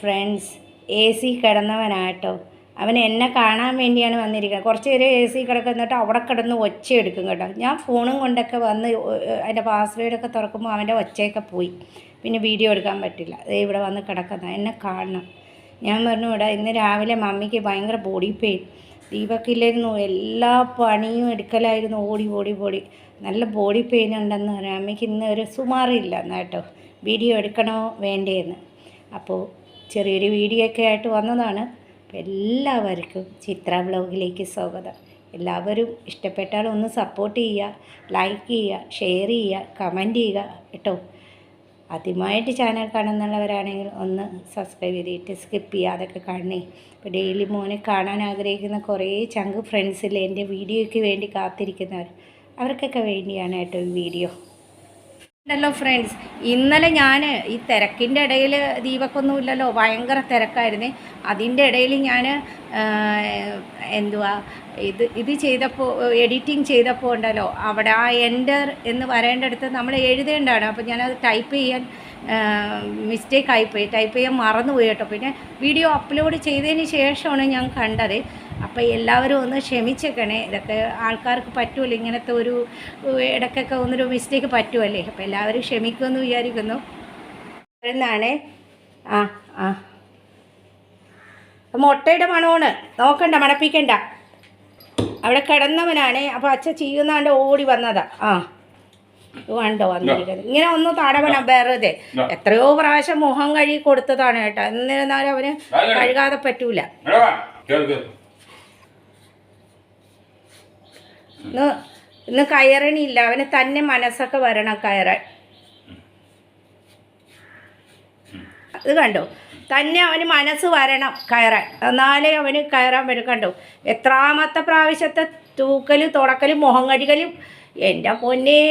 Friends A C കിടന്നവനാട്ടോ. അവൻ എന്നെ കാണാൻ വേണ്ടിയാണ് വന്നിരിക്കുന്നത്. കുറച്ച് പേര് എ സി കിടക്കുന്നിട്ട് അവിടെ കിടന്ന് ഒച്ച എടുക്കും കേട്ടോ. ഞാൻ ഫോണും കൊണ്ടൊക്കെ വന്ന് അതിന്റെ പാസ്വേഡൊക്കെ തുറക്കുമ്പോൾ അവന്റെ ഒച്ചയൊക്കെ പോയി. പിന്നെ വീഡിയോ എടുക്കാൻ പറ്റില്ല. ദേ ഇവിടെ വന്ന് കിടക്കുന്ന. എന്നെ കാണണം. ഞാൻ പറഞ്ഞു ഇവിടെ ഇന്ന് രാവിലെ മമ്മിക്ക് ഭയങ്കര ബോഡി പെയിൻ ദീപക്കില്ലായിരുന്നു എല്ലാ പണിയും എടുക്കലായിരുന്നു. ഓടി ഓടി ഓടി. നല്ല ബോഡി പെയിൻ ഉണ്ടെന്ന് പറയാം അമ്മയ്ക്ക് ഇന്ന് ഒരു സുമാറിയില്ല എന്നാട്ടോ. വീഡിയോ എടുക്കണോ വേണ്ടേന്ന്. അപ്പോൾ ചെറിയൊരു വീഡിയോ ഒക്കെ ആയിട്ട് വന്നതാണ്. എല്ലാവർക്കും ചിത്ര ബ്ലോഗിലേക്ക് സ്വാഗതം. എല്ലാവരും ഇഷ്ടപ്പെട്ടാൽ ഒന്ന് സപ്പോർട്ട് ചെയ്യുക ലൈക്ക് ചെയ്യുക ഷെയർ ചെയ്യുക കമന്റ് ചെയ്യുക കേട്ടോ. ആദ്യമായിട്ട് ചാനൽ കാണുന്നുള്ളവരാണെങ്കിൽ ഒന്ന് സബ്സ്ക്രൈബ് ചെയ്തിട്ട് സ്കിപ്പ് ചെയ്യാതൊക്കെ കാണണേ. ഇപ്പോൾ ഡെയിലി മോനെ കാണാൻ ആഗ്രഹിക്കുന്ന കുറേ ചങ്ക് ഫ്രണ്ട്സിൽ എന്റെ വീഡിയോയ്ക്ക് വേണ്ടി കാത്തിരിക്കുന്നവർ അവർക്കൊക്കെ വേണ്ടിയാണ് കേട്ടോ ഈ വീഡിയോ ഉണ്ടല്ലോ ഫ്രണ്ട്സ് ഇന്നലെ ഞാൻ ഈ തിരക്കിന്റെ ഇടയിൽ ദീപക്കൊന്നുമില്ലല്ലോ ഭയങ്കര തിരക്കായിരുന്നു. അതിന്റെ ഇടയിൽ ഞാൻ എന്തുവാ ഇത് ഇത് ചെയ്തപ്പോൾ എഡിറ്റിംഗ് ചെയ്തപ്പോൾ ഉണ്ടല്ലോ അവിടെ ആ എന്റർ എന്ന് വരേണ്ടടുത്ത് നമ്മൾ എഴുതേണ്ടതാണ്. അപ്പോൾ ഞാനത് ടൈപ്പ് ചെയ്യാൻ മിസ്റ്റേക്ക് ആയിപ്പോയി. ടൈപ്പ് ചെയ്യാൻ മറന്നുപോയി കേട്ടോ. പിന്നെ വീഡിയോ അപ്ലോഡ് ചെയ്തതിന് ശേഷമാണ് ഞാൻ കണ്ടത്. അപ്പോൾ എല്ലാവരും ഒന്ന് ക്ഷമിച്ചേക്കണേ. ഇതൊക്കെ ആൾക്കാർക്ക് പറ്റുമല്ലോ ഇങ്ങനത്തെ ഒരു ഇടയ്ക്കൊക്കെ ഒന്നൊരു മിസ്റ്റേക്ക് പറ്റുമല്ലേ അപ്പോൾ എല്ലാവരും ക്ഷമിക്കുമെന്ന് വിചാരിക്കുന്നു. എന്നാണേ ആ ആ. മുട്ടയുടെ മണമാണ്. നോക്കണ്ട മണപ്പിക്കണ്ട. അവിടെ കിടന്നവനാണേ. അപ്പോൾ അച്ഛ ചെയ്യുന്നാണ്ട് ഓടി വന്നതാ. ആ. വേണ്ടോ വന്നിരിക്കുന്നത്? ഇങ്ങനെ ഒന്ന് തടവണം വെറുതെ. എത്രയോ പ്രാവശ്യം മുഖം കഴുകി കൊടുത്തതാണ് കേട്ടോ. എന്നിരുന്നാലും അവന് കഴുകാതെ പറ്റൂല. ഇന്ന് ഇന്ന് കയറണില്ല. അവന് തന്നെ മനസ്സൊക്കെ വരണം കയറാൻ. ഇത് കണ്ടോ? തന്നെ അവന് മനസ്സ് വരണം കയറാൻ. എന്നാലേ അവന് കയറാൻ വരും കണ്ടോ? എത്രാമത്തെ പ്രാവശ്യത്തെ തൂക്കലും തുടക്കലും മുഖം കഴുകലും എന്റെ പൊന്നേ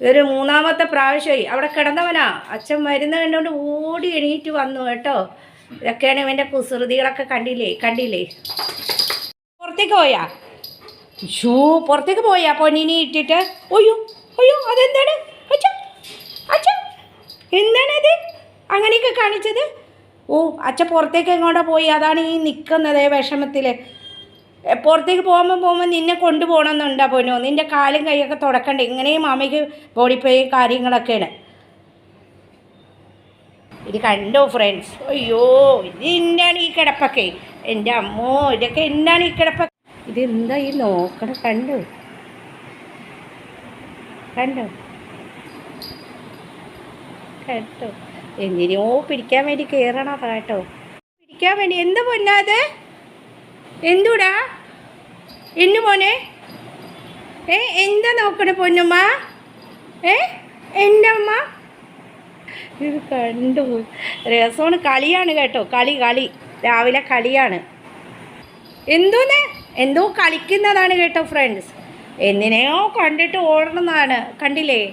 ഇതൊരു മൂന്നാമത്തെ പ്രാവശ്യമായി. അവിടെ കിടന്നവനാ. അച്ഛൻ മരുന്ന് കണ്ടുകൊണ്ട് ഓടി എണീറ്റ് വന്നു കേട്ടോ. ഇതൊക്കെയാണ് ഇവന്റെ കുസൃതികളൊക്കെ കണ്ടില്ലേ? കണ്ടില്ലേ? പുറത്തേക്ക് പോയാ? ഷൂ പുറത്തേക്ക് പോയാ പൊന്നിനെ ഇട്ടിട്ട്. ഒയ്യോ അയ്യോ അതെന്താണ്? അച്ഛ അച്ഛ എന്താണത്? അങ്ങനെയൊക്കെ കാണിച്ചത്? ഓ അച്ഛ പുറത്തേക്ക് എങ്ങോട്ടാ പോയി? അതാണ് ഈ നിൽക്കുന്നത് വിഷമത്തിൽ പുറത്തേക്ക് പോകുമ്പോൾ പോകുമ്പോൾ നിന്നെ കൊണ്ടുപോകണമെന്നുണ്ടാ പൊന്നോ. നിന്റെ കാലും കൈയൊക്കെ തുടക്കണ്ടേ? ഇങ്ങനെയും മാമയ്ക്ക് ബോഡി പെയിൻ കാര്യങ്ങളൊക്കെയാണ്. ഇത് കണ്ടോ ഫ്രണ്ട്സ് അയ്യോ ഇത് എന്താണ് ഈ കിടപ്പൊക്കെ? എന്റെ അമ്മോ ഇതൊക്കെ എന്താണ് ഈ കിടപ്പൊക്കെ? ഇതെന്താ ഈ നോക്കണം? കണ്ടോ? കണ്ടോ? കേട്ടോ? എന്തിനോ പിടിക്കാൻ വേണ്ടി കയറണതാ കേട്ടോ. പിടിക്കാൻ വേണ്ടി എന്ത് പൊന്നാത് എന്തുടാ? എന്നു മോനെ? ഏ എന്താ നോക്കണേ പൊന്നുമ്മ? ഏ എന്റെ അമ്മ? ഇത് കണ്ടു. രസമാണ്. കളിയാണ് കേട്ടോ. കളി കളി. രാവിലെ കളിയാണ്. എന്തോന്ന്? എന്തോ കളിക്കുന്നതാണ് കേട്ടോ ഫ്രണ്ട്സ് എന്തിനെയോ കണ്ടിട്ട് ഓടണമെന്നാണ്. കണ്ടില്ലേ?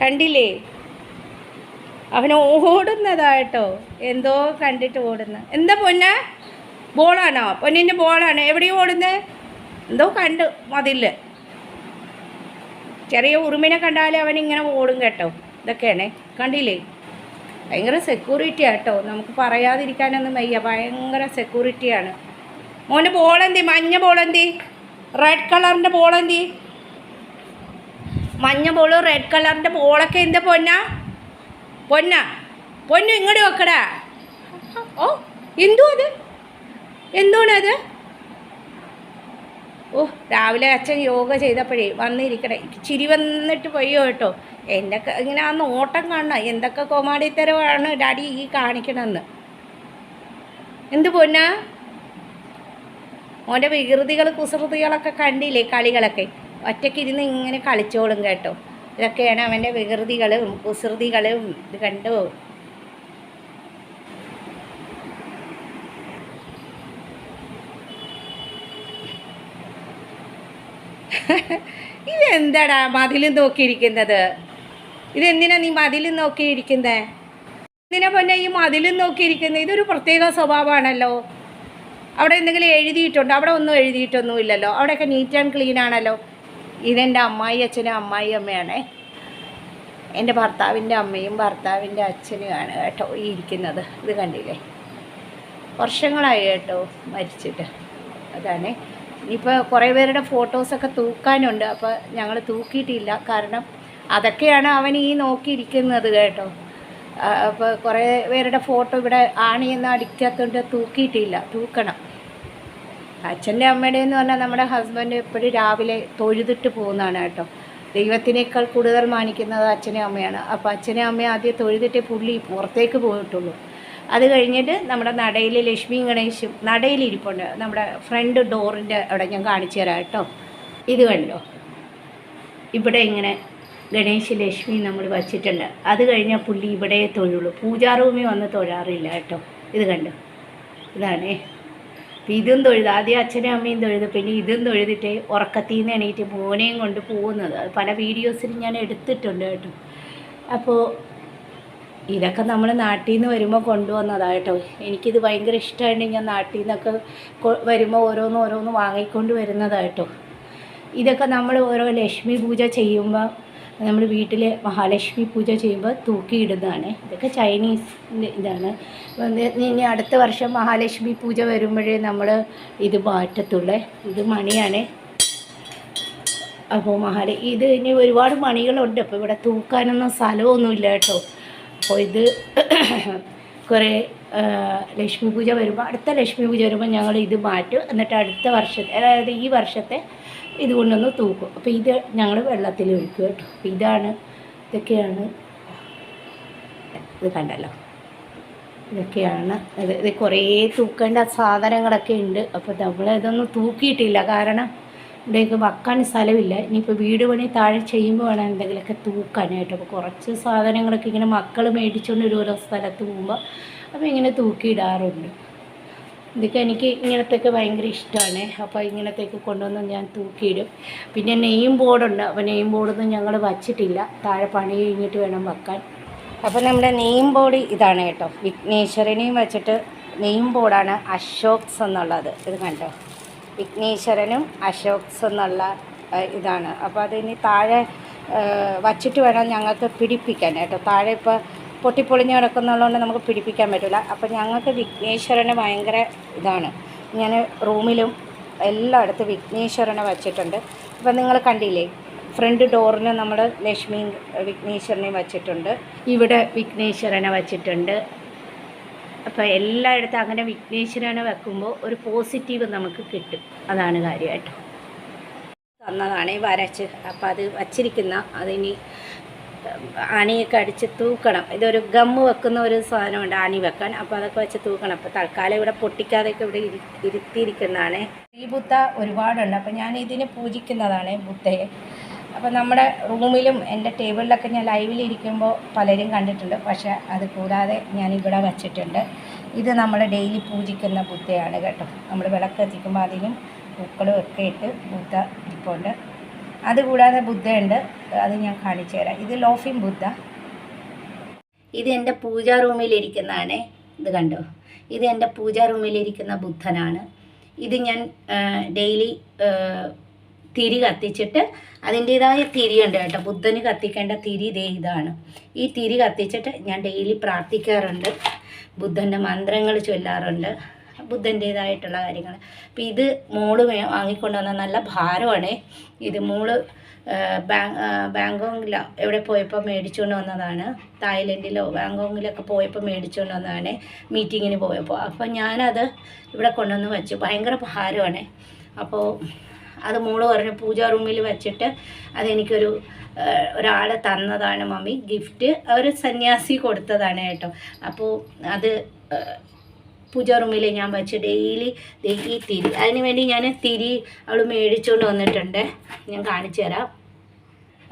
കണ്ടില്ലേ? അവൻ ഓടുന്നതാ കേട്ടോ. എന്തോ കണ്ടിട്ട് ഓടുന്ന. എന്താ പൊന്ന? ബോളാണോ? പൊന്നിന്റെ ബോളാണ്. എവിടെയോ ഓടുന്നത് എന്തോ കണ്ടു മതിൽ. ചെറിയ ഉറുമിനെ കണ്ടാലേ അവൻ ഇങ്ങനെ ഓടും കേട്ടോ. ഇതൊക്കെയാണേ. കണ്ടില്ലേ? ഭയങ്കര സെക്യൂരിറ്റി ആട്ടോ നമുക്ക് പറയാതിരിക്കാനൊന്നും വയ്യ. ഭയങ്കര സെക്യൂരിറ്റിയാണ് മോന്റെ ബോളെന്തി മഞ്ഞ ബോളെന്തി? റെഡ് കളറിന്റെ ബോളെന്തി? മഞ്ഞ ബോൾ റെഡ് കളറിന്റെ ബോളൊക്കെ എന്താ പൊന്ന? പൊന്ന? പൊന്നു ഇങ്ങോട്ട് വെക്കടാ. ഓ എന്തോ അത്? എന്തുണത് ഓ രാവിലെ അച്ഛൻ യോഗ ചെയ്തപ്പോഴേ വന്നിരിക്കണേ. ചിരി വന്നിട്ട് പോയോ കേട്ടോ. എന്റെ ഇങ്ങനെ ആ നോട്ടം കാണണം? എന്തൊക്കെ കോമാടിത്തരമാണ് ഡാഡി ഈ കാണിക്കണമെന്ന് എന്ത് പൊന്നാ? മോന്റെ വികൃതികൾ കുസൃതികളൊക്കെ കണ്ടില്ലേ കളികളൊക്കെ? ഒറ്റയ്ക്ക് ഇരുന്ന് ഇങ്ങനെ കളിച്ചോളും കേട്ടോ. ഇതൊക്കെയാണ് അവന്റെ വികൃതികളും കുസൃതികളും. ഇത് കണ്ടു? ഇതെന്താടാ മതിലും നോക്കിയിരിക്കുന്നത്? ഇതെന്തിനാ നീ മതിലും നോക്കിയിരിക്കുന്നത് എന്തിനാ പൊന്നെ ഈ മതിലും നോക്കിയിരിക്കുന്നത് ഇതൊരു പ്രത്യേക സ്വഭാവമാണല്ലോ. അവിടെ എന്തെങ്കിലും എഴുതിയിട്ടുണ്ടോ? അവിടെ ഒന്നും എഴുതിയിട്ടൊന്നും ഇല്ലല്ലോ. അവിടെയൊക്കെ നീറ്റ് ആൻഡ് ക്ലീൻ ആണല്ലോ. ഇതെന്റെ അമ്മായി അച്ഛനും അമ്മായി അമ്മയാണേ. എന്റെ ഭർത്താവിന്റെ അമ്മയും ഭർത്താവിന്റെ അച്ഛനുമാണ് കേട്ടോ ഈ ഇരിക്കുന്നത്. ഇത് കണ്ടില്ലേ? വർഷങ്ങളായി കേട്ടോ മരിച്ചിട്ട്. അതാണ്. ഇനിയിപ്പോൾ കുറേ പേരുടെ ഫോട്ടോസൊക്കെ തൂക്കാനുണ്ട്. അപ്പോൾ ഞങ്ങൾ തൂക്കിയിട്ടില്ല. കാരണം അതൊക്കെയാണ് അവൻ ഈ നോക്കിയിരിക്കുന്നത് കേട്ടോ. അപ്പോൾ കുറേ പേരുടെ ഫോട്ടോ ഇവിടെ ആണിയെന്ന് അടിക്കാത്തതുകൊണ്ട് തൂക്കിയിട്ടില്ല തൂക്കണം. അച്ഛന്റെ അമ്മയുടെ എന്ന് പറഞ്ഞാൽ നമ്മുടെ ഹസ്ബൻഡ് എപ്പോഴും രാവിലെ തൊഴുതിട്ട് പോകുന്നതാണ് കേട്ടോ. ദൈവത്തിനേക്കാൾ കൂടുതൽ മാനിക്കുന്നത് അച്ഛനും അമ്മയാണ്. അപ്പോൾ അച്ഛനും അമ്മയും ആദ്യം തൊഴുതിട്ടേ പുള്ളി പുറത്തേക്ക് പോയിട്ടുള്ളൂ. അത് കഴിഞ്ഞിട്ട് നമ്മുടെ നടയിൽ ലക്ഷ്മിയും ഗണേശും നടയിൽ ഇരിപ്പുണ്ട്. നമ്മുടെ ഫ്രണ്ട് ഡോറിന്റെ അവിടെ ഞാൻ കാണിച്ചു തരാം കേട്ടോ. ഇത് കണ്ടോ? ഇവിടെ ഇങ്ങനെ ഗണേശ് ലക്ഷ്മി നമ്മൾ വച്ചിട്ടുണ്ട്. അത് കഴിഞ്ഞാൽ പുള്ളി ഇവിടെ തൊഴുള്ളൂ. പൂജാ റൂമിൽ വന്ന് തൊഴാറില്ല കേട്ടോ. ഇത് കണ്ട്? ഇതാണേ. അപ്പം ഇതും തൊഴുത് ആദ്യം അച്ഛനും അമ്മയും തൊഴുത് പിന്നെ ഇതും തൊഴുതിട്ട് ഉറക്കത്തിൽ നിന്ന് എണീറ്റ് മോനെയും കൊണ്ട് പോകുന്നത്. പല വീഡിയോസിൽ ഞാൻ എടുത്തിട്ടുണ്ട് കേട്ടോ. അപ്പോൾ ഇതൊക്കെ നമ്മൾ നാട്ടിൽ നിന്ന് വരുമ്പോൾ കൊണ്ടുവന്നതാണ് കേട്ടോ എനിക്കിത് ഭയങ്കര ഇഷ്ടമായിട്ട് ഞാൻ നാട്ടിൽ നിന്നൊക്കെ വരുമ്പോൾ ഓരോന്ന് ഓരോന്ന് വാങ്ങിക്കൊണ്ട് വരുന്നതായിട്ടോ ഇതൊക്കെ നമ്മൾ ഓരോ ലക്ഷ്മി പൂജ ചെയ്യുമ്പോൾ നമ്മൾ വീട്ടിൽ മഹാലക്ഷ്മി പൂജ ചെയ്യുമ്പോൾ തൂക്കിയിടുന്നതാണ്. ഇതൊക്കെ ചൈനീസ് ഇതാണ്. ഇനി അടുത്ത വർഷം മഹാലക്ഷ്മി പൂജ വരുമ്പോഴേ നമ്മൾ ഇത് മാറ്റത്തുള്ളേ. ഇത് മണിയാണ്. അപ്പോൾ മഹാല ഇത് ഇനി ഒരുപാട് മണികളുണ്ട്. അപ്പോൾ ഇവിടെ തൂക്കാനൊന്നും സ്ഥലമൊന്നുമില്ല കേട്ടോ. അപ്പോൾ ഇത് കുറേ ലക്ഷ്മി പൂജ വരുമ്പോൾ അടുത്ത ലക്ഷ്മി പൂജ വരുമ്പോൾ ഞങ്ങൾ ഇത് മാറ്റും. എന്നിട്ട് അടുത്ത വർഷത്തെ അതായത് ഈ വർഷത്തെ ഇത് കൊണ്ടൊന്ന് തൂക്കും. അപ്പോൾ ഇത് ഞങ്ങൾ വെള്ളത്തിൽ ഒഴിക്കും കേട്ടോ. അപ്പോൾ ഇതാണ് ഇതൊക്കെയാണ്. ഇത് കണ്ടല്ലോ. ഇതൊക്കെയാണ്. ഇത് ഇത് കുറേ തൂക്കേണ്ട സാധനങ്ങളൊക്കെ ഉണ്ട്. അപ്പോൾ നമ്മൾ ഇതൊന്നും തൂക്കിയിട്ടില്ല. കാരണം ഇവിടേക്ക് വെക്കാൻ സ്ഥലമില്ല. ഇനിയിപ്പോൾ വീട് പണി താഴെ ചെയ്യുമ്പോൾ വേണം എന്തെങ്കിലുമൊക്കെ തൂക്കാനായിട്ട് അപ്പോൾ കുറച്ച് സാധനങ്ങളൊക്കെ ഇങ്ങനെ മക്കൾ മേടിച്ചുകൊണ്ട് ഒരു ഓരോ സ്ഥലത്ത് പോകുമ്പോൾ അപ്പോൾ ഇങ്ങനെ തൂക്കിയിടാറുണ്ട്. ഇതൊക്കെ എനിക്ക് ഇങ്ങനത്തെയൊക്കെ ഭയങ്കര ഇഷ്ടമാണ് അപ്പോൾ ഇങ്ങനത്തെയൊക്കെ കൊണ്ടുവന്ന് ഞാൻ തൂക്കിയിടും. പിന്നെ നെയ്യും ബോർഡുണ്ട്. അപ്പോൾ നെയ്യും ബോർഡൊന്നും ഞങ്ങൾ വച്ചിട്ടില്ല. താഴെ പണി കഴിഞ്ഞിട്ട് വേണം വെക്കാൻ. അപ്പോൾ നമ്മുടെ നെയ്യും ബോർഡ് ഇതാണ് കേട്ടോ. വിഘ്നേശ്വരനെയും വെച്ചിട്ട് നെയ്യും ബോർഡാണ് അശോക്സ് എന്നുള്ളത്. ഇത് കണ്ടോ? വിഘ്നേശ്വരനും അശോക്സ് എന്നുള്ള ഇതാണ്. അപ്പോൾ അതിന് താഴെ വച്ചിട്ട് വേണം ഞങ്ങൾക്ക് പിടിപ്പിക്കാൻ കേട്ടോ. താഴെ ഇപ്പോൾ പൊട്ടിപ്പൊളിഞ്ഞ് കിടക്കുന്നുള്ളതുകൊണ്ട് നമുക്ക് പിടിപ്പിക്കാൻ പറ്റില്ല അപ്പോൾ ഞങ്ങൾക്ക് വിഘ്നേശ്വരന് ഭയങ്കര ഇതാണ്. ഞാൻ റൂമിലും എല്ലായിടത്തും വിഘ്നേശ്വരനെ വച്ചിട്ടുണ്ട്. അപ്പം നിങ്ങൾ കണ്ടില്ലേ ഫ്രണ്ട് ഡോറിന് നമ്മൾ ലക്ഷ്മി വിഘ്നേശ്വരനെയും വച്ചിട്ടുണ്ട്. ഇവിടെ വിഘ്നേശ്വരനെ വച്ചിട്ടുണ്ട്. അപ്പോൾ എല്ലായിടത്തും അങ്ങനെ വിഘ്നേശ്വരനെ വെക്കുമ്പോൾ ഒരു പോസിറ്റീവ് നമുക്ക് കിട്ടും. അതാണ് കാര്യമായിട്ട്. തന്നതാണ് വരച്ച്. അപ്പോൾ അത് വച്ചിരിക്കുന്ന അതിനി അണിയൊക്കെ അടിച്ച് തൂക്കണം. ഇതൊരു ഗമ്മ് വെക്കുന്ന ഒരു സാധനമുണ്ട് അണി വെക്കാൻ. അപ്പോൾ അതൊക്കെ വെച്ച് തൂക്കണം. അപ്പോൾ തൽക്കാലം ഇവിടെ പൊട്ടിക്കാതെയൊക്കെ ഇവിടെ ഇരി ഇരുത്തിയിരിക്കുന്നതാണ്. ഈ ബുദ്ധ ഒരുപാടുണ്ട്. അപ്പോൾ ഞാൻ ഇതിനെ പൂജിക്കുന്നതാണ് ബുദ്ധയെ. അപ്പോൾ നമ്മുടെ റൂമിലും എന്റെ ടേബിളിലൊക്കെ ഞാൻ ലൈവിലിരിക്കുമ്പോൾ പലരും കണ്ടിട്ടുണ്ട്. പക്ഷേ അത് കൂടാതെ ഞാൻ ഇവിടെ വച്ചിട്ടുണ്ട്. ഇത് നമ്മൾ ഡെയിലി പൂജിക്കുന്ന ബുദ്ധയാണ് കേട്ടോ. നമ്മൾ വിളക്ക് എത്തിക്കുമ്പോൾ അതിനും പൂക്കളും ഒക്കെ ഇട്ട് ബുദ്ധ ഇരിപ്പുണ്ട്. അതുകൂടാതെ ബുദ്ധയുണ്ട്. അത് ഞാൻ കാണിച്ചു തരാം. ഇത് ലോഫിൻ ബുദ്ധ. ഇത് എന്റെ പൂജാ റൂമിലിരിക്കുന്നതാണ്. ഇത് കണ്ടോ? ഇത് എന്റെ പൂജാ റൂമിലിരിക്കുന്ന ബുദ്ധനാണ്. ഇത് ഞാൻ ഡെയിലി തിരി കത്തിച്ചിട്ട് അതിന്റേതായ തിരിയുണ്ട് കേട്ടോ. ബുദ്ധന് കത്തിക്കേണ്ട തിരി ഇതേ ഇതാണ്. ഈ തിരി കത്തിച്ചിട്ട് ഞാൻ ഡെയിലി പ്രാർത്ഥിക്കാറുണ്ട്. ബുദ്ധന്റെ മന്ത്രങ്ങൾ ചൊല്ലാറുണ്ട്. ബുദ്ധന്റേതായിട്ടുള്ള കാര്യങ്ങൾ അപ്പോൾ ഇത് മോൾ വാങ്ങിക്കൊണ്ടുവന്ന വാങ്ങിക്കൊണ്ട് വന്ന നല്ല ഭാരമാണ് ഇത് മോൾ ബാങ്കോങ്ങില എവിടെ പോയപ്പോൾ മേടിച്ചുകൊണ്ട് വന്നതാണ്. തായ്ലൻഡിലോ ബാങ്കോങ്ങിലൊക്കെ പോയപ്പോൾ മേടിച്ചുകൊണ്ട് വന്നതാണ് മീറ്റിങ്ങിന് പോയപ്പോൾ അപ്പോൾ ഞാനത് ഇവിടെ കൊണ്ടുവന്ന് വെച്ചു. ഭയങ്കര ഭാരമാണ് അപ്പോൾ അത് മോൾ പറഞ്ഞു പൂജാ റൂമിൽ വെച്ചിട്ട് അതെനിക്കൊരു ഒരാൾ തന്നതാണ് മമ്മി. ഗിഫ്റ്റ് ഒരു സന്യാസി കൊടുത്തതാണ് കേട്ടോ. അപ്പോൾ അത് പൂജാ റൂമിൽ ഞാൻ വെച്ച് ഡെയിലി ഈ തിരി. അതിന് വേണ്ടി ഞാൻ തിരി അവൾ മേടിച്ചുകൊണ്ട് വന്നിട്ടുണ്ട്. ഞാൻ കാണിച്ചു തരാം.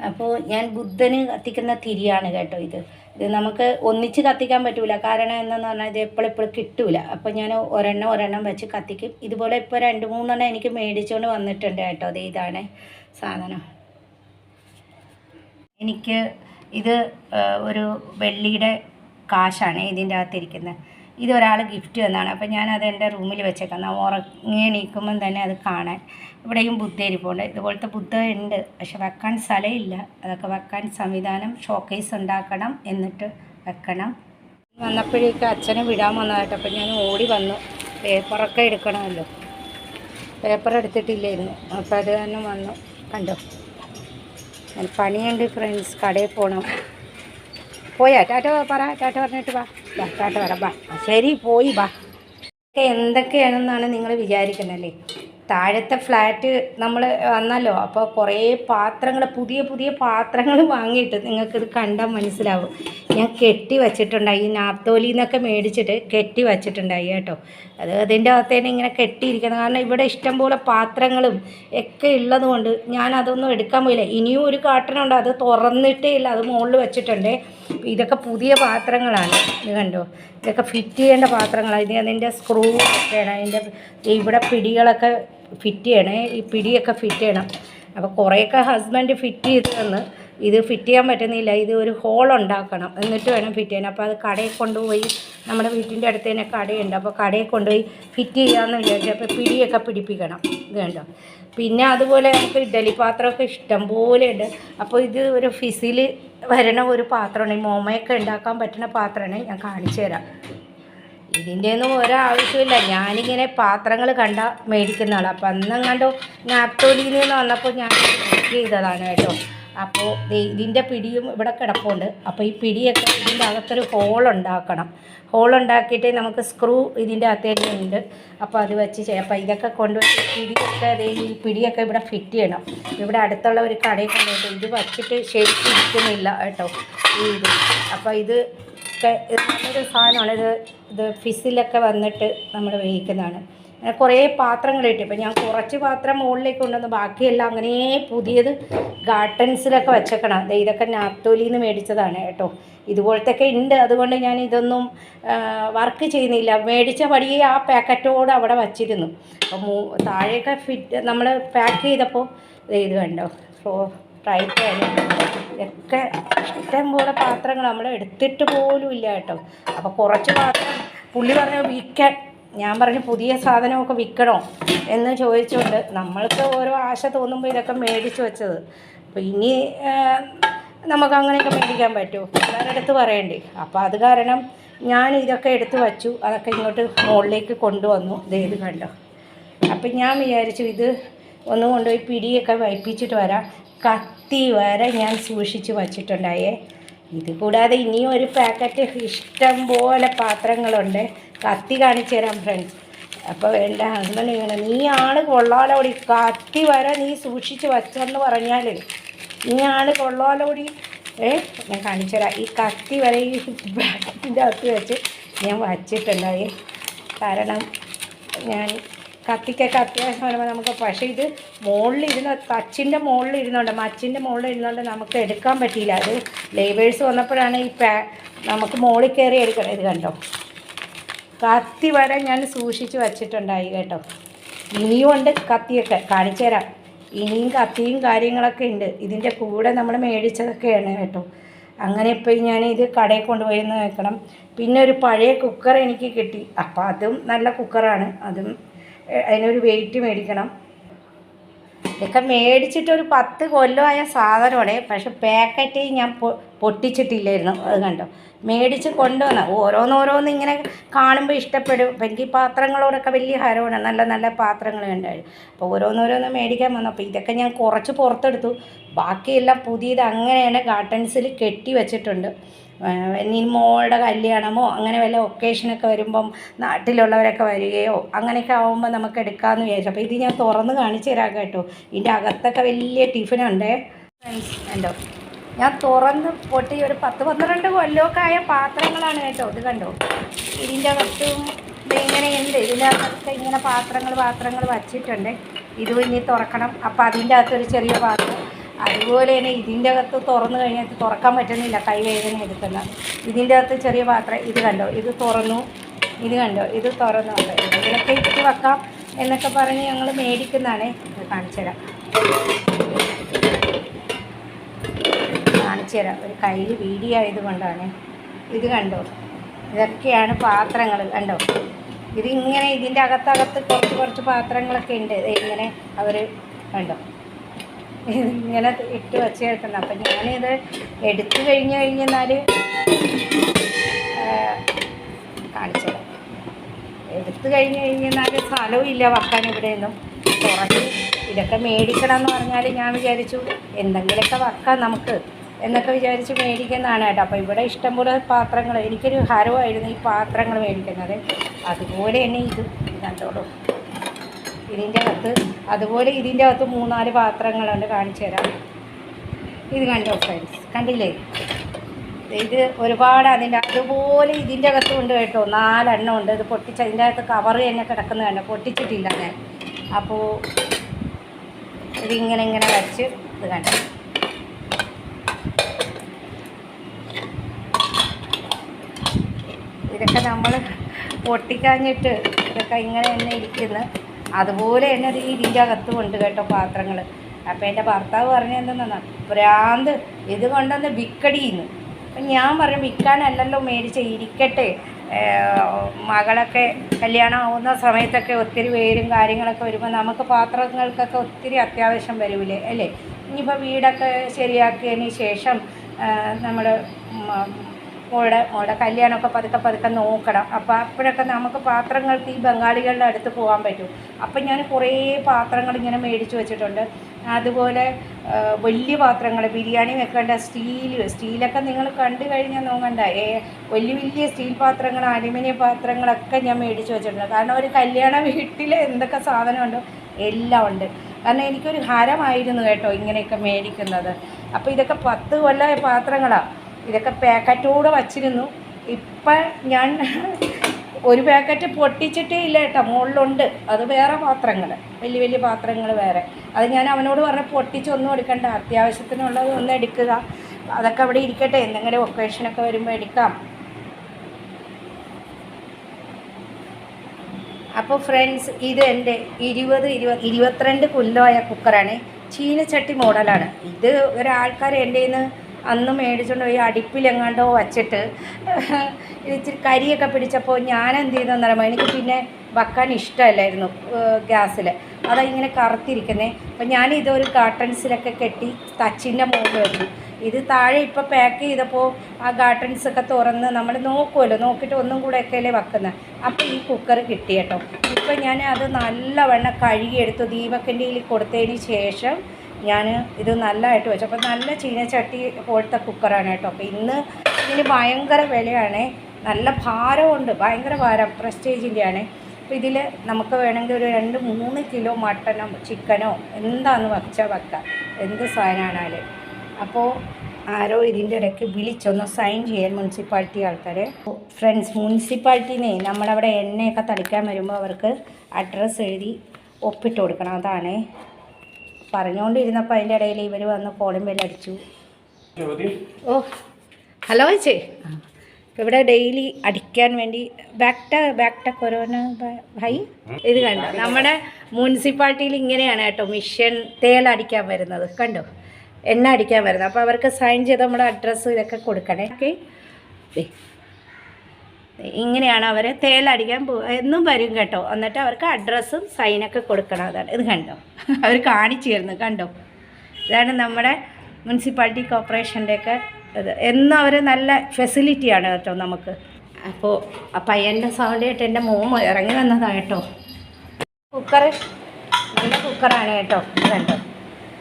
അപ്പോൾ ഞാൻ ബുദ്ധന് കത്തിക്കുന്ന തിരിയാണ് കേട്ടോ ഇത്. ഇത് നമുക്ക് ഒന്നിച്ച് കത്തിക്കാൻ പറ്റൂല. കാരണം എന്താണെന്ന് പറഞ്ഞാൽ ഇത് എപ്പോഴെപ്പോഴും കിട്ടൂല. അപ്പോൾ ഞാൻ ഒരെണ്ണം ഒരെണ്ണം വെച്ച് കത്തിക്കും. ഇതുപോലെ ഇപ്പോൾ രണ്ട് മൂന്നെണ്ണം എനിക്ക് മേടിച്ചുകൊണ്ട് വന്നിട്ടുണ്ട് കേട്ടോ. അത് ഇതാണ് സാധനം. എനിക്ക് ഇത് ഒരു വെള്ളിയുടെ കാശാണ് ഇതിന്റെ അകത്തിരിക്കുന്നത്. ഇത് ഒരാൾ ഗിഫ്റ്റ് തന്നാണ്. അപ്പം ഞാനത് എന്റെ റൂമിൽ വെച്ചേക്കാം. ഉറങ്ങി എണീക്കുമ്പം തന്നെ അത് കാണാൻ. ഇവിടെയും ബുദ്ധ ഇരിപ്പുണ്ട്. ഇതുപോലത്തെ ബുദ്ധ ഉണ്ട്. പക്ഷെ വെക്കാൻ സ്ഥലമില്ല. അതൊക്കെ വെക്കാൻ സംവിധാനം ഷോക്കേസ് ഉണ്ടാക്കണം എന്നിട്ട് വെക്കണം. വന്നപ്പോഴേക്ക് അച്ഛനെ വിടാൻ വന്നതായിട്ട് അപ്പം ഞാൻ ഓടി വന്നു. പേപ്പറൊക്കെ എടുക്കണമല്ലോ. പേപ്പർ എടുത്തിട്ടില്ലായിരുന്നു. അപ്പോൾ അത് തന്നെ വന്നു. കണ്ടോ? പണിയുണ്ട് ഫ്രണ്ട്സ്. കടയിൽ പോകണം. പോയാ? ടാറ്റ പറ. ടാറ്റ പറഞ്ഞിട്ട് വാ. വാ വരാം. ബാ ശരി പോയി ബാ. ഒക്കെ എന്തൊക്കെയാണെന്നാണ് നിങ്ങൾ വിചാരിക്കുന്നല്ലേ? താഴത്തെ ഫ്ലാറ്റ് നമ്മൾ വന്നല്ലോ അപ്പോൾ കുറേ പാത്രങ്ങൾ പുതിയ പുതിയ പാത്രങ്ങൾ വാങ്ങിയിട്ട് നിങ്ങൾക്കിത് കണ്ടാൽ മനസ്സിലാവും. ഞാൻ കെട്ടി വച്ചിട്ടുണ്ടായി ഈ നാപ്തോലി മേടിച്ചിട്ട് കെട്ടി വച്ചിട്ടുണ്ടായി കേട്ടോ. അത് അതിന്റെ അകത്തേനെ ഇങ്ങനെ കെട്ടിയിരിക്കുന്നത് കാരണം ഇവിടെ ഇഷ്ടംപോലെ പാത്രങ്ങളും ഒക്കെ ഉള്ളതുകൊണ്ട് ഞാൻ അതൊന്നും എടുക്കാൻ പോയില്ല. ഇനിയും ഒരു കാട്ടനുണ്ട് അത് തുറന്നിട്ടേ ഇല്ല. അത് മുകളിൽ വെച്ചിട്ടുണ്ട്. ഇതൊക്കെ പുതിയ പാത്രങ്ങളാണ്. ഇത് കണ്ടോ? ഇതൊക്കെ ഫിറ്റ് ചെയ്യേണ്ട പാത്രങ്ങളാണ്. ഇത് അതിന്റെ സ്ക്രൂ ഒക്കെയാണ് അതിന്റെ ഇവിടെ പിടികളൊക്കെ ഫിറ്റ് ചെയ്യണേ. ഈ പിടിയൊക്കെ ഫിറ്റ് ചെയ്യണം. അപ്പോൾ കുറേയൊക്കെ ഹസ്ബൻഡ് ഫിറ്റ് ചെയ്ത് തന്ന്. ഇത് ഫിറ്റ് ചെയ്യാൻ പറ്റുന്നില്ല. ഇത് ഒരു ഹോൾ ഉണ്ടാക്കണം. എന്നിട്ട് വേണം ഫിറ്റ് ചെയ്യാൻ. അപ്പോൾ അത് കടയിൽ കൊണ്ടുപോയി നമ്മുടെ വീട്ടിന്റെ അടുത്ത് തന്നെ കടയുണ്ട്. അപ്പോൾ കടയിൽ കൊണ്ടുപോയി ഫിറ്റ് ചെയ്യാമെന്ന് വിചാരിച്ചു അപ്പോൾ പിടിയൊക്കെ പിടിപ്പിക്കണം. ഇത് കണ്ടോ? പിന്നെ അതുപോലെ നമുക്ക് ഇഡലി പാത്രമൊക്കെ ഇഷ്ടം പോലെ ഉണ്ട്. അപ്പോൾ ഇത് ഒരു ഫിസിൽ വരണ ഒരു പാത്രമാണ്. ഈ മോമയൊക്കെ ഉണ്ടാക്കാൻ പറ്റുന്ന പാത്രമാണ്. ഞാൻ കാണിച്ചു തരാം. ഇതിന്റെയൊന്നും ഒരാവശ്യമില്ല ഞാനിങ്ങനെ പാത്രങ്ങൾ കണ്ട മേടിക്കുന്ന ആളാണ് അപ്പം അന്നെങ്ങാണ്ടോ നാപ്തോലിയിൽ നിന്ന് വന്നപ്പോൾ ഞാൻ ചെയ്തതാണ് കേട്ടോ. അപ്പോൾ ഇതിന്റെ പിടിയും ഇവിടെ കിടപ്പുണ്ട്. അപ്പോൾ ഈ പിടിയൊക്കെ ഇതിന്റെ അകത്തൊരു ഹോൾ ഉണ്ടാക്കണം. ഹോൾ ഉണ്ടാക്കിയിട്ട് നമുക്ക് സ്ക്രൂ ഇതിന്റെ അകത്തേക്ക് ഉണ്ട്. അപ്പോൾ അത് വെച്ച് ചെയ്യാം. അപ്പോൾ ഇതൊക്കെ കൊണ്ടുപോയി പിടിയൊക്കെ ഈ പിടിയൊക്കെ ഇവിടെ ഫിറ്റ് ചെയ്യണം. ഇവിടെ അടുത്തുള്ള ഒരു കടയിൽ കൊണ്ടുപോയിട്ട് ഇത് വച്ചിട്ട് ശരിക്കും ഇരിക്കുന്നില്ല കേട്ടോ ഈ ഇത്. അപ്പോൾ ഇത് നല്ലൊരു സാധനമാണ്. ഇത് ഇത് ഫിസിലൊക്കെ വന്നിട്ട് നമ്മൾ വേവിക്കുന്നതാണ് കുറേ പാത്രങ്ങൾ കിട്ടി ഇപ്പം ഞാൻ കുറച്ച് പാത്രം മുകളിലേക്ക് കൊണ്ടുവന്ന് ബാക്കിയെല്ലാം അങ്ങനെ പുതിയത് ഗാർഡൻസിലൊക്കെ വെച്ചേക്കണം. ഇതൊക്കെ നാത്തോലിയിൽ നിന്ന് മേടിച്ചതാണ് കേട്ടോ. ഇതുപോലത്തെയൊക്കെ ഉണ്ട്. അതുകൊണ്ട് ഞാൻ ഇതൊന്നും വർക്ക് ചെയ്യുന്നില്ല. മേടിച്ച പടിയെ ആ പാക്കറ്റോട് അവിടെ വച്ചിരുന്നു. അപ്പം താഴെയൊക്കെ ഫിറ്റ് നമ്മൾ പാക്ക് ചെയ്തപ്പോൾ ഇത് കണ്ടോ? Fry pan. ഒക്കെ ഇഷ്ടം പോലെ പാത്രങ്ങൾ നമ്മൾ എടുത്തിട്ട് പോലും ഇല്ല കേട്ടോ. അപ്പോൾ കുറച്ച് പാത്രം പുള്ളി പറഞ്ഞ വിൽക്കാൻ ഞാൻ പറഞ്ഞു പുതിയ സാധനമൊക്കെ വിൽക്കണോ? എന്ന് ചോദിച്ചുകൊണ്ട് നമ്മൾക്ക് ഓരോ ആശ തോന്നുമ്പോൾ ഇതൊക്കെ മേടിച്ചു വെച്ചത്. അപ്പോൾ ഇനി നമുക്ക് അങ്ങനെയൊക്കെ മേടിക്കാൻ പറ്റുമോ എല്ലാവരുടെ അടുത്ത് പറയണ്ടേ. അപ്പോൾ അത് കാരണം ഞാൻ ഇതൊക്കെ എടുത്തു വച്ചു. അതൊക്കെ ഇങ്ങോട്ട് മുകളിലേക്ക് കൊണ്ടുവന്നു. ഇത് കണ്ടോ. അപ്പം ഞാൻ വിചാരിച്ചു ഇത് ഒന്ന് കൊണ്ടുപോയി പിടിയൊക്കെ വയ്പ്പിച്ചിട്ട് വരാം. കത്തി വരെ ഞാൻ സൂക്ഷിച്ച് വച്ചിട്ടുണ്ടായേ. ഇത് കൂടാതെ ഇനിയും ഒരു പാക്കറ്റ് ഇഷ്ടം പോലെ പാത്രങ്ങളുണ്ട്. കത്തി കാണിച്ചു തരാം ഫ്രണ്ട്സ് അപ്പോൾ എന്റെ ഹസ്ബൻഡ് ഇങ്ങനെ നീ ആണ് കൊള്ളാലോടി. കത്തി വരെ നീ സൂക്ഷിച്ച് വച്ചെന്ന് പറഞ്ഞാൽ നീ ആണ് കൊള്ളാലോടി. ഏ ഞാൻ കാണിച്ചു തരാം. ഈ കത്തി വരെ ഈ പാക്കറ്റിന്റെ അകത്ത് വെച്ച് ഞാൻ വച്ചിട്ടുണ്ടായി കാരണം ഞാൻ കത്തിക്കൊക്കെ അത്യാവശ്യം വരുമ്പോൾ നമുക്ക് പക്ഷേ ഇത് മുകളിൽ ഇരുന്ന് തച്ചിന്റെ മുകളിൽ ഇരുന്നുകൊണ്ട് മച്ചിന്റെ മുകളിൽ ഇരുന്നുകൊണ്ട് നമുക്ക് എടുക്കാൻ പറ്റിയില്ല. അത് ലേബേഴ്സ് വന്നപ്പോഴാണ് ഈ പാ നമുക്ക് മുകളിൽ കയറി എടുക്കണം ഇത് കണ്ടോ? കത്തി വരെ ഞാൻ സൂക്ഷിച്ച് വച്ചിട്ടുണ്ടായി കേട്ടോ. ഇനിയും ഉണ്ട് കത്തിയൊക്കെ. കാണിച്ചു തരാം. ഇനിയും കത്തിയും കാര്യങ്ങളൊക്കെ ഉണ്ട്. ഇതിന്റെ കൂടെ നമ്മൾ മേടിച്ചതൊക്കെയാണ് കേട്ടോ. അങ്ങനെ ഇപ്പോൾ ഞാൻ ഇത് കടയിൽ കൊണ്ടുപോയി വെക്കണം. പിന്നെ ഒരു പഴയ കുക്കർ എനിക്ക് കിട്ടി. അപ്പോൾ അതും നല്ല കുക്കറാണ് അതും അതിനൊരു വെയിറ്റ് മേടിക്കണം. ഇതൊക്കെ മേടിച്ചിട്ട് ഒരു പത്ത് കൊല്ലമായ സാധനമാണ്. പക്ഷെ പാക്കറ്റ് ഞാൻ പൊട്ടിച്ചിട്ടില്ലായിരുന്നു. അത് കണ്ടോ? മേടിച്ച് കൊണ്ടുവന്ന. ഓരോന്നോരോന്ന് ഇങ്ങനെ കാണുമ്പോൾ ഇഷ്ടപ്പെടും. അപ്പം എനിക്ക് പാത്രങ്ങളോടൊക്കെ വലിയ ഹരമാണ്. നല്ല നല്ല പാത്രങ്ങൾ കണ്ടായിരുന്നു അപ്പോൾ ഓരോന്നോരോന്ന് മേടിക്കാൻ വന്നു. അപ്പോൾ ഇതൊക്കെ ഞാൻ കുറച്ച് പുറത്തെടുത്തു. ബാക്കിയെല്ലാം പുതിയത് അങ്ങനെയാണ് ഗാർഡൻസിൽ കെട്ടി വെച്ചിട്ടുണ്ട്. ഇനി മോളുടെ കല്യാണമോ അങ്ങനെ വല്ല ഒക്കേഷനൊക്കെ വരുമ്പം നാട്ടിലുള്ളവരൊക്കെ വരികയോ അങ്ങനെയൊക്കെ ആകുമ്പോൾ നമുക്ക് എടുക്കാമെന്ന് വിചാരിച്ചു. അപ്പോൾ ഇത് ഞാൻ തുറന്ന് കാണിച്ചു തരാം കേട്ടോ. ഇതിന്റെ അകത്തൊക്കെ വലിയ ടിഫിനുണ്ടേ ഉണ്ടോ. ഞാൻ തുറന്ന് പൊട്ടി ഒരു പത്ത് പന്ത്രണ്ട് കൊല്ലമൊക്കെ ആയ പാത്രങ്ങളാണ് കേട്ടോ. ഇത് കണ്ടോ? ഇതിന്റെ അകത്തും ഇതിന്റെ അകത്തൊക്കെ ഇങ്ങനെ പാത്രങ്ങൾ പാത്രങ്ങൾ വച്ചിട്ടുണ്ട്. ഇതും ഇനി തുറക്കണം. അപ്പോൾ അതിന്റെ അകത്തൊരു ചെറിയ പാത്രം അതുപോലെ തന്നെ ഇതിന്റെ അകത്ത് തുറന്നു കഴിഞ്ഞാൽ ഇത് തുറക്കാൻ പറ്റുന്നില്ല. കൈവേദന എടുക്കുന്ന ഇതിന്റെ അകത്ത് ചെറിയ പാത്രം ഇത് കണ്ടോ? ഇത് തുറന്നു. ഇത് കണ്ടോ? ഇത് തുറന്നു. കണ്ടോ? ഇതിലൊക്കെ ഇട്ട് വെക്കാം എന്നൊക്കെ പറഞ്ഞ് ഞങ്ങൾ മേടിക്കുന്നതാണ്. ഇത് കാണിച്ചു തരാം ഒരു കയ്യിൽ വീഡിയോ ആയതുകൊണ്ടാണ് ഇത് കണ്ടോ? ഇതൊക്കെയാണ് പാത്രങ്ങൾ കണ്ടോ? ഇതിങ്ങനെ ഇതിന്റെ അകത്തകത്ത് കുറച്ച് കുറച്ച് പാത്രങ്ങളൊക്കെ ഉണ്ട്. ഇങ്ങനെ അവർ കണ്ടോ? ഇതിങ്ങനെ ഇട്ട് വെച്ച് കിടക്കുന്നത് അപ്പം ഞാനിത് എടുത്തു കഴിഞ്ഞ് കഴിഞ്ഞാൽ കാണിച്ചത് എടുത്തു കഴിഞ്ഞ് കഴിഞ്ഞാൽ സ്ഥലവും ഇല്ല വക്കാൻ ഇവിടെയൊന്നും. കുറച്ച് ഇതൊക്കെ മേടിക്കണം എന്ന് പറഞ്ഞാൽ ഞാൻ വിചാരിച്ചു എന്തെങ്കിലുമൊക്കെ വക്കാം നമുക്ക് എന്നൊക്കെ വിചാരിച്ച് മേടിക്കുന്നതാണ് കേട്ടോ. അപ്പോൾ ഇവിടെ ഇഷ്ടംപോലെ പാത്രങ്ങൾ എനിക്കൊരു ഹരമായിരുന്നു ഈ പാത്രങ്ങൾ മേടിക്കുന്നത്. അതുപോലെ തന്നെ ഇത് കണ്ടോളൂ. ഇതിന്റെ അകത്ത് അതുപോലെ ഇതിന്റെ അകത്ത് മൂന്നാൽ പാത്രങ്ങളുണ്ട് കാണിച്ചു തരാം. ഇത് കണ്ടോ ഫ്രണ്ട്സ് കണ്ടില്ലേ? ഇത് ഒരുപാട് അതിന്റെ അതുപോലെ ഇതിന്റെ അകത്തും ഉണ്ട് കേട്ടോ. നാലെണ്ണം ഉണ്ട്. ഇത് പൊട്ടിച്ച് അതിന്റെ അകത്ത് കവറ് തന്നെ കിടക്കുന്ന കണ്ടോ? പൊട്ടിച്ചിട്ടില്ല ഞാൻ. അപ്പോൾ ഇതിങ്ങനെ ഇങ്ങനെ വരച്ച് ഇത് കണ്ടോ? ഇതൊക്കെ നമ്മൾ പൊട്ടിക്കാഞ്ഞിട്ട് ഇതൊക്കെ ഇങ്ങനെ തന്നെ ഇരിക്കുന്നു. അതുപോലെ തന്നെ അത് ഇതിന്റെ അകത്ത് കൊണ്ട് കേട്ടോ പാത്രങ്ങൾ അപ്പോൾ എന്റെ ഭർത്താവ് പറഞ്ഞ എന്തെന്നാ ഭ്രാന്ത് ഇത് കൊണ്ടുവന്ന് വിക്കടിയുന്നു. അപ്പം ഞാൻ പറഞ്ഞു വിൽക്കാനല്ലല്ലോ മേടിച്ച് ഇരിക്കട്ടെ. മകളൊക്കെ കല്യാണം ആവുന്ന സമയത്തൊക്കെ ഒത്തിരി പേരും കാര്യങ്ങളൊക്കെ വരുമ്പോൾ നമുക്ക് പാത്രങ്ങൾക്കൊക്കെ ഒത്തിരി അത്യാവശ്യം വരൂലേ അല്ലേ? ഇനിയിപ്പോൾ വീടൊക്കെ ശരിയാക്കിയതിന് ശേഷം നമ്മൾ മോളുടെ മോളുടെ കല്യാണമൊക്കെ പതുക്കെ പതുക്കെ നോക്കണം. അപ്പോൾ അപ്പോഴൊക്കെ നമുക്ക് പാത്രങ്ങൾക്ക് ഈ ബംഗാളികളുടെ അടുത്ത് പോകാൻ പറ്റും. അപ്പം ഞാൻ കുറേ പാത്രങ്ങൾ ഇങ്ങനെ മേടിച്ച് വെച്ചിട്ടുണ്ട്. അതുപോലെ വലിയ പാത്രങ്ങൾ ബിരിയാണി വെക്കേണ്ട സ്റ്റീൽ സ്റ്റീലൊക്കെ നിങ്ങൾ കണ്ടു കഴിഞ്ഞാൽ നോക്കണ്ട. ഏ വലിയ വലിയ സ്റ്റീൽ പാത്രങ്ങൾ അലുമിനിയം പാത്രങ്ങളൊക്കെ ഞാൻ മേടിച്ച് വെച്ചിട്ടുണ്ട്. കാരണം ഒരു കല്യാണ വീട്ടിൽ എന്തൊക്കെ സാധനമുണ്ടോ എല്ലാം ഉണ്ട്. കാരണം എനിക്കൊരു ഹരമായിരുന്നു കേട്ടോ ഇങ്ങനെയൊക്കെ മേടിക്കുന്നത്. അപ്പോൾ ഇതൊക്കെ പത്ത് കൊല്ലമായ പാത്രങ്ങളാണ് ഇതൊക്കെ പാക്കറ്റോടെ വച്ചിരുന്നു. ഇപ്പം ഞാൻ ഒരു പാക്കറ്റ് പൊട്ടിച്ചിട്ടേ ഇല്ല കേട്ടോ മുകളിലുണ്ട് അത് വേറെ പാത്രങ്ങൾ വലിയ വലിയ പാത്രങ്ങൾ വേറെ. അത് ഞാൻ അവനോട് പറഞ്ഞ പൊട്ടിച്ചൊന്നും എടുക്കണ്ട അത്യാവശ്യത്തിനുള്ളത് ഒന്ന് എടുക്കുക. അതൊക്കെ അവിടെ ഇരിക്കട്ടെ എന്തെങ്കിലും ഒക്കേഷനൊക്കെ വരുമ്പോൾ എടുക്കാം. അപ്പോൾ ഫ്രണ്ട്സ് ഇത് എന്റെ ഇരുപത് ഇരുപത് ഇരുപത്തിരണ്ട് കൊല്ലമായ കുക്കറാണ് ചീനച്ചട്ടി മോഡലാണ് ഇത് ഒരാൾക്കാർ എന്റെ നിന്ന് അന്ന് മേടിച്ചുകൊണ്ട് പോയി അടുപ്പിലെങ്ങാണ്ടോ വച്ചിട്ട് ഇച്ചിരി കരിയൊക്കെ പിടിച്ചപ്പോൾ ഞാൻ എന്ത് ചെയ്തെന്ന് പറയുമ്പോൾ എനിക്ക് പിന്നെ വെക്കാൻ ഇഷ്ടമല്ലായിരുന്നു ഗ്യാസിൽ അതാ ഇങ്ങനെ കറുത്തിരിക്കുന്നത് അപ്പം ഞാൻ ഇതൊരു കാർട്ടൻസിലൊക്കെ കെട്ടി തച്ചിന്റെ മുകളിൽ വെച്ചു. ഇത് താഴെ ഇപ്പോൾ പാക്ക് ചെയ്തപ്പോൾ ആ ഗാർട്ടൻസ് ഒക്കെ തുറന്ന് നമ്മൾ നോക്കുമല്ലോ നോക്കിയിട്ട് ഒന്നും കൂടെ ഒക്കെയല്ലേ വെക്കുന്നത് അപ്പോൾ ഈ കുക്കർ കിട്ടി ഇപ്പോൾ ഇപ്പം ഞാൻ അത് നല്ലവണ്ണം കഴുകിയെടുത്തു. ദീപക്കന്റെ കൊടുത്തതിന് ശേഷം ഞാൻ ഇത് നല്ലതായിട്ട് വെച്ചു. അപ്പോൾ നല്ല ചീനച്ചട്ടി പോലത്തെ കുക്കറാണ് കേട്ടോ. അപ്പോൾ ഇന്ന് ഇതിന് ഭയങ്കര വിലയാണ്. നല്ല ഭാരമുണ്ട്. ഭയങ്കര ഭാരം. പ്രസ്റ്റേജിന്റെ ആണ് അപ്പോൾ ഇതിൽ നമുക്ക് വേണമെങ്കിൽ ഒരു രണ്ട് മൂന്ന് കിലോ മട്ടനോ ചിക്കനോ എന്താന്ന് വെച്ചാൽ വെക്കാം. എന്ത് സാധനമാണാലും അപ്പോൾ ആരോ ഇതിന്റെ ഇടയ്ക്ക് വിളിച്ചൊന്ന് സൈൻ ചെയ്യാൻ മുനിസിപ്പാലിറ്റി ആൾക്കാർ. ഫ്രണ്ട്സ് മുനിസിപ്പാലിറ്റിന്നേ നമ്മളവിടെ എണ്ണയൊക്കെ തളിക്കാൻ വരുമ്പോൾ അവർക്ക് അഡ്രസ്സ് എഴുതി ഒപ്പിട്ട് കൊടുക്കണം. അതാണ് പറഞ്ഞുകൊണ്ടിരുന്നപ്പോൾ അതിന്റെ ഇടയിൽ ഇവർ വന്ന് കോളിംഗ് ബെല്ലടിച്ചു ഓ ഹലോ ചേച്ചി. ഇവിടെ ഡെയിലി അടിക്കാൻ വേണ്ടി ബാക്ട ബാക്ട കൊറോന ഭൈ? ഇത് കണ്ടോ? നമ്മുടെ മുനിസിപ്പാലിറ്റിയിൽ ഇങ്ങനെയാണ് കേട്ടോ മിഷൻ തേൽ അടിക്കാൻ വരുന്നത്. കണ്ടോ? എണ്ണ അടിക്കാൻ വരുന്നത്. അപ്പോൾ അവർക്ക് സൈൻ ചെയ്ത് നമ്മുടെ അഡ്രസ്സ് ഇതൊക്കെ കൊടുക്കണേ. ഓക്കെ. ഇങ്ങനെയാണ് അവർ തേലടിക്കാൻ പോ എന്നും വരും കേട്ടോ. എന്നിട്ട് അവർക്ക് അഡ്രസ്സും സൈനൊക്കെ കൊടുക്കണം. അതാണ്. ഇത് കണ്ടോ? അവർ കാണിച്ചു തരുന്നു. കണ്ടോ? ഇതാണ് നമ്മുടെ മുനിസിപ്പാലിറ്റി കോർപ്പറേഷന്റെയൊക്കെ ഇത്. എന്നും അവർ നല്ല ഫെസിലിറ്റിയാണ് കേട്ടോ നമുക്ക്. അപ്പോൾ ആ പയ്യന്റെ സൗണ്ട് കേട്ട് എന്റെ മോമ ഇറങ്ങി വന്നതാണ് കേട്ടോ. കുക്കർ നല്ല കുക്കറാണ് കേട്ടോ. കണ്ടോ?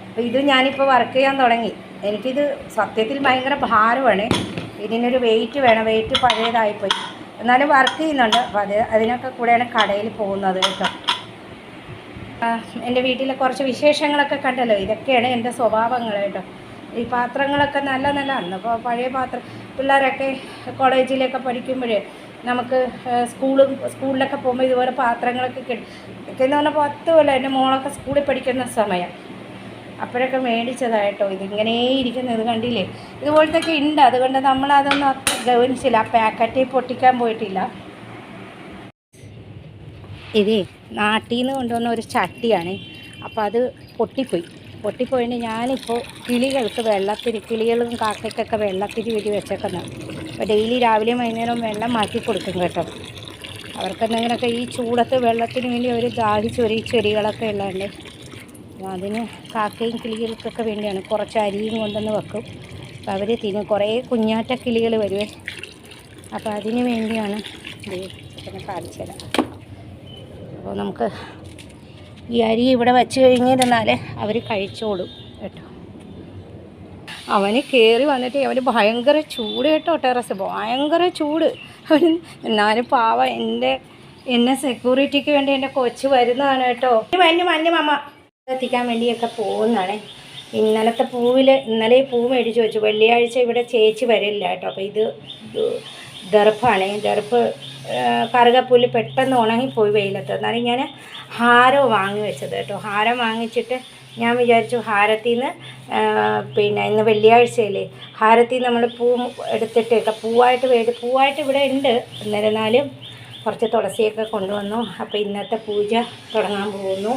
അപ്പോൾ ഇത് ഞാനിപ്പോൾ വർക്ക് ചെയ്യാൻ തുടങ്ങി. എനിക്കിത് സത്യത്തിൽ ഭയങ്കര ഭാരമാണ്. ഇതിനൊരു വെയിറ്റ് വേണം. വെയിറ്റ് പഴയതായിപ്പോയി. എന്നാലും വർക്ക് ചെയ്യുന്നുണ്ട്. അപ്പോൾ അത് അതിനൊക്കെ കൂടെയാണ് കടയിൽ പോകുന്നത് കേട്ടോ. എന്റെ വീട്ടിലെ കുറച്ച് വിശേഷങ്ങളൊക്കെ കണ്ടല്ലോ. ഇതൊക്കെയാണ് എന്റെ സ്വഭാവങ്ങൾ കേട്ടോ. ഈ പാത്രങ്ങളൊക്കെ നല്ല നല്ല അന്നപ്പോൾ പഴയ പാത്രം പിള്ളേരൊക്കെ കോളേജിലൊക്കെ പഠിക്കുമ്പോഴേ നമുക്ക് സ്കൂളും സ്കൂളിലൊക്കെ പോകുമ്പോൾ ഇതുപോലെ പാത്രങ്ങളൊക്കെ കിട്ടും ഇതൊക്കെ എന്ന് പറഞ്ഞാൽ പത്ത് കൊല്ലം എന്റെ മോളൊക്കെ സ്കൂളിൽ പഠിക്കുന്ന സമയം. അപ്പോഴൊക്കെ മേടിച്ചതായിട്ടോ. ഇതിങ്ങനെ ഇരിക്കുന്നത് ഇത് കണ്ടില്ലേ? ഇതുപോലത്തൊക്കെ ഉണ്ട്. അതുകൊണ്ട് നമ്മളതൊന്നും അത്ര ഗവനിച്ചില്ല ആ പാക്കറ്റിൽ പൊട്ടിക്കാൻ പോയിട്ടില്ല. ഇതേ നാട്ടിൽ നിന്ന് കൊണ്ടുവന്ന ഒരു ചട്ടിയാണ്. അപ്പോൾ അത് പൊട്ടിപ്പോയി. പൊട്ടിപ്പോയിട്ട് ഞാനിപ്പോൾ കിളികൾക്ക് വെള്ളത്തിരി കിളികളും കാക്കയ്ക്കൊക്കെ വെള്ളത്തിരി വേണ്ടി വെച്ചേക്കുന്നത്. അപ്പോൾ ഡെയിലി രാവിലെയും വൈകുന്നേരവും വെള്ളം മാറ്റി കൊടുക്കും കേട്ടോ. അവർക്കെന്തെങ്കിലുമൊക്കെ ഈ ചൂടത്ത് വെള്ളത്തിന് വേണ്ടി അവർ ദാഹിച്ച് ഒരു ചെടികളൊക്കെ ഉള്ളതുകൊണ്ട് അപ്പോൾ അതിന് കാക്കയും കിളികൾക്കൊക്കെ വേണ്ടിയാണ് കുറച്ച് അരിയും കൊണ്ടുവന്ന് വെക്കും. അപ്പോൾ അവർ തിന്നും. കുറേ കുഞ്ഞാറ്റ കിളികൾ വരുവേ. അപ്പോൾ അതിന് വേണ്ടിയാണ് കാണിച്ചത് അപ്പോൾ നമുക്ക് ഈ അരി ഇവിടെ വെച്ച് കഴിഞ്ഞിരുന്നാൽ അവർ കഴിച്ചോളും കേട്ടോ. അവന് കയറി വന്നിട്ട് അവന് ഭയങ്കര ചൂട് കേട്ടോ ടെറസ്. ഭയങ്കര ചൂട്. അവന് എന്നാലും പാവ എന്റെ എന്നെ സെക്യൂരിറ്റിക്ക് വേണ്ടി എന്റെ കൊച്ചു വരുന്നതാണ് കേട്ടോ. മഞ്ഞ് മഞ്ഞ് മമ്മ. എത്തിക്കാൻ വേണ്ടിയൊക്കെ പോകുന്നതാണ്. ഇന്നലത്തെ പൂവിൽ ഇന്നലെ പൂ മേടിച്ച് വെച്ചു. വെള്ളിയാഴ്ച ഇവിടെ ചേച്ചി വരില്ല കേട്ടോ. അപ്പോൾ ഇത് ദർഭാണ് ദർഭ് കറുകപ്പൂൽ പെട്ടെന്ന് ഉണങ്ങിപ്പോയി വെയിലത്ത്. എന്നാലും ഞാൻ ഹാരം വാങ്ങി വെച്ചത് കേട്ടോ. ഹാരം വാങ്ങിച്ചിട്ട് ഞാൻ വിചാരിച്ചു ഹാരത്തിൽ നിന്ന് പിന്നെ ഇന്ന് വെള്ളിയാഴ്ചയിലെ ഹാരത്തിൽ നമ്മൾ പൂ എടുത്തിട്ട് പൂവായിട്ട് വേണ്ടി പൂവായിട്ട് ഇവിടെ ഉണ്ട്. എന്നിരുന്നാലും കുറച്ച് തുളസിയൊക്കെ കൊണ്ടുവന്നു. അപ്പോൾ ഇന്നത്തെ പൂജ തുടങ്ങാൻ പോകുന്നു.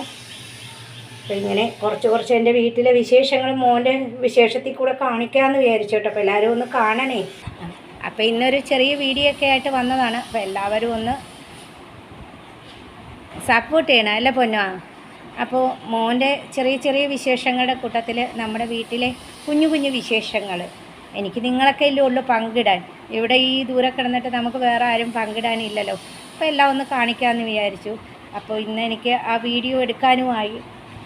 അപ്പോൾ ഇങ്ങനെ കുറച്ച് കുറച്ച് എന്റെ വീട്ടിലെ വിശേഷങ്ങൾ മോന്റെ വിശേഷത്തിൽ കൂടെ കാണിക്കാമെന്ന് വിചാരിച്ചു കേട്ടോ. അപ്പോൾ എല്ലാവരും ഒന്ന് കാണണേ. അപ്പോൾ ഇന്നൊരു ചെറിയ വീഡിയോ ഒക്കെ ആയിട്ട് വന്നതാണ്. അപ്പോൾ എല്ലാവരും ഒന്ന് സപ്പോർട്ട് ചെയ്യണം അല്ലേ പൊന്നോ? അപ്പോൾ മോന്റെ ചെറിയ ചെറിയ വിശേഷങ്ങളുടെ കൂട്ടത്തിൽ നമ്മുടെ വീട്ടിലെ കുഞ്ഞു കുഞ്ഞു വിശേഷങ്ങൾ എനിക്ക് നിങ്ങളൊക്കെ ഇല്ലേ ഉള്ളൂ പങ്കിടാൻ. ഇവിടെ ഈ ദൂരെ കിടന്നിട്ട് നമുക്ക് വേറെ ആരും പങ്കിടാനില്ലല്ലോ. അപ്പോൾ എല്ലാം ഒന്ന് കാണിക്കാമെന്ന് വിചാരിച്ചു. അപ്പോൾ ഇന്ന് എനിക്ക് ആ വീഡിയോ എടുക്കാനുമായി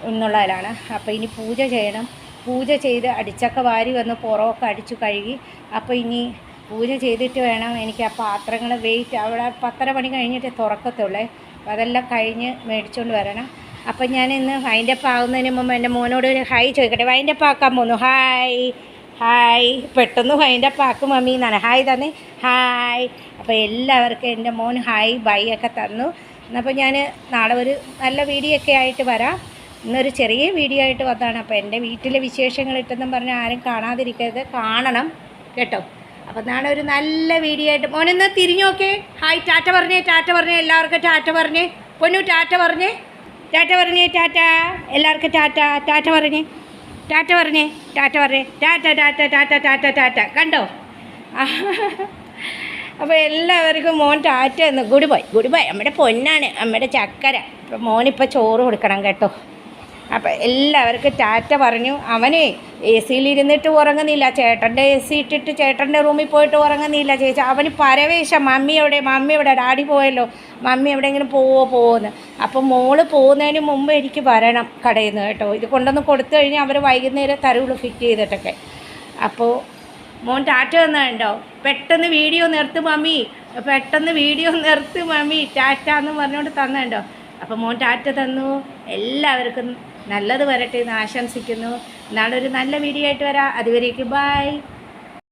എന്നുള്ളതിലാണ് അപ്പോൾ ഇനി പൂജ ചെയ്യണം. പൂജ ചെയ്ത് അടിച്ചൊക്കെ വാരി വന്ന് പുറമൊക്കെ അടിച്ചു കഴുകി. അപ്പോൾ ഇനി പൂജ ചെയ്തിട്ട് വേണം എനിക്ക് ആ പാത്രങ്ങൾ വെയിറ്റ് അവിടെ പത്തര മണി കഴിഞ്ഞിട്ട് തുറക്കത്തുള്ളേ. അതെല്ലാം കഴിഞ്ഞ് മേടിച്ചുകൊണ്ട് വരണം. അപ്പം ഞാൻ ഇന്ന് വൈൻഡപ്പ് ആകുന്നതിന് മുമ്പ് എന്റെ മോനോട് ഒരു ഹായ് ചോദിക്കട്ടെ. വൈൻഡപ്പ് ആക്കാൻ പോന്നു. ഹായ് ഹായ് പെട്ടെന്ന് വൈൻഡപ്പ് ആക്കും മമ്മി എന്നാണ്. ഹായ് തന്നെ. ഹായ് അപ്പോൾ എല്ലാവർക്കും എന്റെ മോൻ ഹായ് ബൈ ഒക്കെ തന്നു. എന്നപ്പോൾ ഞാൻ നാളെ ഒരു നല്ല വീഡിയോ ഒക്കെ ആയിട്ട് വരാം. ഇന്നൊരു ചെറിയ വീഡിയോ ആയിട്ട് വന്നതാണ്. അപ്പോൾ എന്റെ വീട്ടിലെ വിശേഷങ്ങൾ ഇട്ടെന്നും പറഞ്ഞ് ആരും കാണാതിരിക്കരുത്. കാണണം കേട്ടോ. അപ്പോൾ നാളെ ഒരു നല്ല വീഡിയോ ആയിട്ട്. മോനൊന്ന് തിരിഞ്ഞു നോക്കേ. ഹായ് ടാറ്റ പറഞ്ഞേ ടാറ്റ പറഞ്ഞേ. എല്ലാവർക്കും ടാറ്റ പറഞ്ഞേ. പൊന്നു ടാറ്റ പറഞ്ഞേ. ടാറ്റ പറഞ്ഞേ ടാറ്റ. എല്ലാവർക്കും ടാറ്റ ടാറ്റ പറഞ്ഞേ. ടാറ്റ പറഞ്ഞേ ടാറ്റ പറഞ്ഞേ. ടാറ്റ ടാറ്റ ടാറ്റ ടാറ്റ ടാറ്റ. കണ്ടോ? അപ്പോൾ എല്ലാവർക്കും മോൻ ടാറ്റ എന്ന് ഗുഡ് ബൈ. Good bye. നമ്മുടെ പൊന്നാണ് നമ്മുടെ ചക്കര. അപ്പോൾ മോനിപ്പോൾ ചോറ് കൊടുക്കണം കേട്ടോ. അപ്പം എല്ലാവർക്കും ടാറ്റ പറഞ്ഞു. അവനെ എ സിയിലിരുന്നിട്ട് ഉറങ്ങുന്നില്ല. ചേട്ടന്റെ എ സി ഇട്ടിട്ട് ചേട്ടന്റെ റൂമിൽ പോയിട്ട് ഉറങ്ങുന്നില്ല ചേച്ചി. അവന് പരവേശം. മമ്മി എവിടെ? മമ്മി എവിടെ? ഡാഡി പോയല്ലോ. മമ്മി എവിടെയെങ്കിലും പോവോ പോവോന്ന്. അപ്പം മോൾ പോകുന്നതിന് മുമ്പ് എനിക്ക് വരണം കടയിൽ നിന്ന് കേട്ടോ. ഇത് കൊണ്ടൊന്ന് കൊടുത്തു കഴിഞ്ഞാൽ അവർ വൈകുന്നേരം തരുള്ളൂ ഫിറ്റ് ചെയ്തിട്ടൊക്കെ. അപ്പോൾ മോൻ ടാറ്റ തന്നുണ്ടോ പെട്ടെന്ന് വീഡിയോ നിർത്ത് മമ്മി. പെട്ടെന്ന് വീഡിയോ നിർത്ത് മമ്മി. ടാറ്റ എന്ന് പറഞ്ഞുകൊണ്ട് തന്നുണ്ടോ അപ്പോൾ മോൻ ടാറ്റ തന്നു. എല്ലാവർക്കും നല്ലത് വരട്ടെ എന്ന് ആശംസിക്കുന്നു. നാളെ ഒരു നല്ല വീഡിയോ ആയിട്ട് വരാം. അതുവരേക്ക് ബൈ